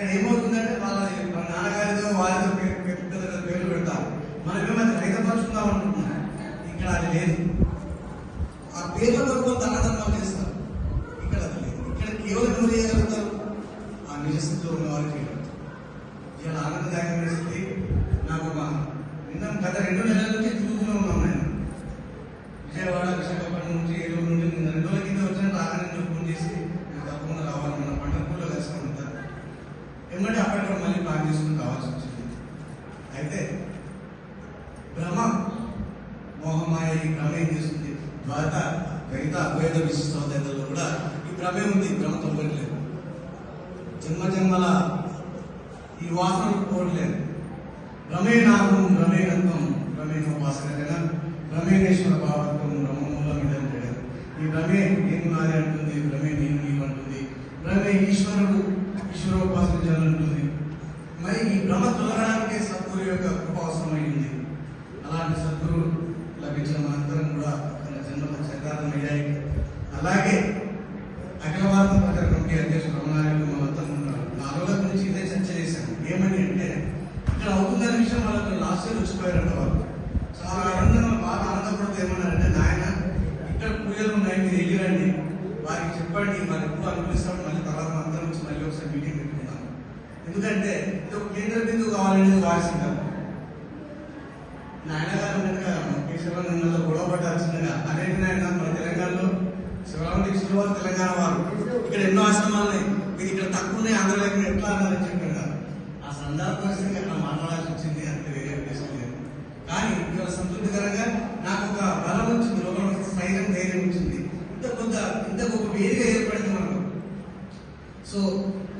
అక్కడ ఏమవుతుందంటే వాళ్ళ నాన్నగారితో వారితో పెద్ద పేర్లు పెడతారు. మనమేమో అది రైతపరుచుకుందాం అనుకుంటున్నాం. ఇక్కడ అది లేదు. ఆ పేర్ల కొరకు దానధర్మాలు చేస్తారు. ఇక్కడ అది లేదు. ఇక్కడ కేవలం ఎవరు చేయగలుగుతారు? ఆ నిజస్థితిలో ఉన్న వారు చేయగలుగుతారు. ఇలా ఆనందదాయకమైన స్థితి. నాకు ఒక నిన్న గత రెండు నెలలు నుంచి తిరుగుతూనే ఉన్నాం నేను విజయవాడ విశాఖపట్నం నుంచి ఏలూరు నుండి నిన్న రెండు రోజుల కింద వచ్చిన రాగానే నేను ఫోన్ చేసి నేను తప్పకుండా రావాలి మన పంటపూర్లో కలిసి ఉంటారు ఏమంటే అప్పట్లో మళ్ళీ ప్లాన్ చేసుకుని రావాల్సి వచ్చింది అయితే భ్రమ మోహమాయ ఈ చేస్తుంది. ద్వారక ద్వైత అద్వైత విశిష్టోదయతల్లో కూడా ఈ ప్రమేయం ఉంది. భ్రమ తొలగట్లేదు జన్మ జన్మల ఈ వాసన పోవట్లేదు భ్రమేనాహం భ్రమేనత్వం భ్రమేనోపాసన రమేణేశ్వర భావత్వం బ్రహ్మమూలం ఇదంటే ఈ భ్రమే నేను నాది అంటుంది? భ్రమే నేను నీవు అంటుంది? భ్రమే ఈశ్వరుడు ఈశ్వరోపాసించాలంటుంది మరి ఈ భ్రమ తొలగడానికి సద్గురు యొక్క కృప అవసరమైంది అలాంటి సద్గురు లభించిన మనందరం కూడా తన చక్రాలను అయ్యాయి అలాగే అఖిల భారత ప్రజల కమిటీ అధ్యక్షుడు రమణారెడ్డి మా వద్ద ఉన్నారు. నాలుగు రోజుల నుంచి ఇదే చర్చ చేశాను. ఏమని అంటే ఇక్కడ అవుతుందనే విషయం వాళ్ళకి లాస్ట్ ఇయర్ వచ్చిపోయారంట వాళ్ళు. చాలా ఆనందంగా బాగా ఆనందపడుతూ ఏమన్నారంటే నాయన ఇక్కడ పూజలు ఉన్నాయి మీరు వెళ్ళిరండి. వారికి చెప్పండి వారు ఎప్పుడు అనుకూలిస్తాడు మళ్ళీ తర్వాత అంతా నుంచి మళ్ళీ ఒకసారి మీటింగ్ పెట్టుకుందాం. ఎందుకంటే ఇది ఒక కేంద్ర బిందువు కావాలనేది వారి సిద్ధం నాయనగారు శివలింగంలో గొడవ పడ్డారు చిన్నగా మన తెలంగాణలో శివరామ దీక్షలు వారు తెలంగాణ వారు. ఇక్కడ ఎన్నో ఆశ్రమాలు ఉన్నాయి. మీరు ఇక్కడ తక్కువ ఉన్నాయి అందరూ ఎట్లా అన్నారని చెప్పారు ఆ సందర్భ పరిస్థితి అట్లా మాట్లాడాల్సి వచ్చింది అంత వేరే లేదు. కానీ ఇక్కడ సంతృప్తికరంగా నాకు ఒక బలం వచ్చింది లోపల స్థైర్యం ధైర్యం వచ్చింది. ఇంత కొంత ఇంత ఒక వేదిక ఏర్పడింది మనకు. సో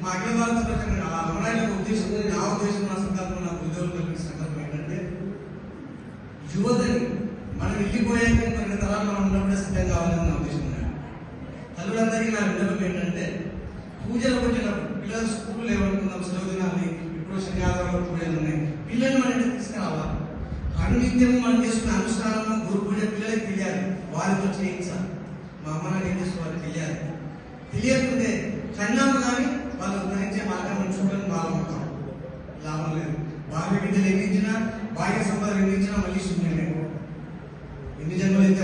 మా అఖిల భారత ప్రజలు ఆ రమణాయన ఉద్దేశం నా ఉద్దేశం నా సందర్భం నాకు ఉద్యోగం కల్పించిన సందర్భం ఏంటంటే యువత తర్వాత మనం ఉన్నప్పుడే సిద్ధం కావాలని నా ఉద్దేశం ఉన్నాడు తల్లులందరికీ నా విన్నపం ఏంటంటే పూజలకు వచ్చినప్పుడు పిల్లలు స్కూల్ ఏమనుకుందాం సెలవు దినాన్ని ఇప్పుడు శనివారం పూజలు ఉన్నాయి. పిల్లల్ని మన ఇంటికి తీసుకురావాలి. అనునిత్యము మనం చేసుకున్న అనుష్ఠానము గురు పూజ పిల్లలకి తెలియాలి. వారితో చేయించాలి. మా అమ్మ నాన్న ఏం చేసుకోవాలి తెలియాలి. తెలియకుంటే కన్నాము కానీ వాళ్ళు గ్రహించే మార్గం మనం చూడడం బాగుంటాం లాభం లేదు. బాహ్య విద్యలు ఎన్నించినా బాహ్య సంపద ఎన్నించినా మళ్ళీ శూన్యమే ఎన్ని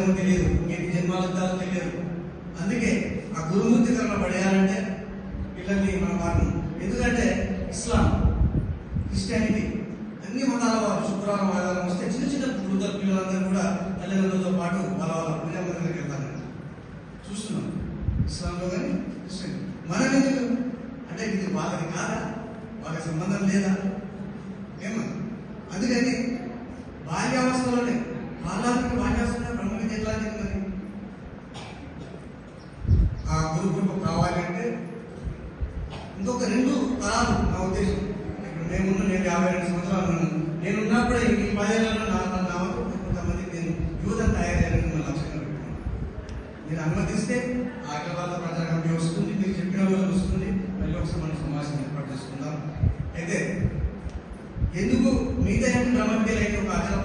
జన్మలు తెలియదు. ఎన్ని జన్మాలు తెలియదు. అందుకే ఆ గురుమూర్తికరణ పడేయాలంటే పిల్లల్ని మన వారిని. ఎందుకంటే ఇస్లాం క్రిస్టియానిటీ అన్ని మతాల వారు శుక్రవారం వాదాలు వస్తే చిన్న చిన్న వృద్ధ పిల్లలందరూ కూడా తల్లిదండ్రులతో పాటు వాళ్ళ వాళ్ళ పూజా వెళ్తారు చూస్తున్నాం. ఇస్లాంలో కానీ క్రిస్టియన్. మనం ఎందుకు అంటే ఇది వాళ్ళది కాదా? వాళ్ళకి సంబంధం లేదా ఏమో అందుకని బాల్యావస్థలోనే బాలానికి బాల్యావస్థలో బ్రహ్మ విద్య ఎట్లా జరిగిందని ఆ గురు కృప కావాలి అంటే ఇంకొక రెండు తరాలు నా ఉద్దేశం. ఇప్పుడు మేమున్న నేను యాభై రెండు సంవత్సరాలు ఉన్నాను. నేను ఉన్నప్పుడు ఈ పదేళ్ళలో నా నా వంతు కొంతమంది నేను యువతను తయారు చేయాలని నా లక్ష్యంగా పెట్టుకున్నాను మీరు అనుమతిస్తే ఆ అఖిల ప్రజా కమిటీ వస్తుంది మీరు చెప్పిన రోజు వస్తుంది మళ్ళీ ఒకసారి మనం సమావేశం ఏర్పాటు చేసుకుందాం. అయితే ఎందుకు మిగతా ఏమి అయితే ఒక అచల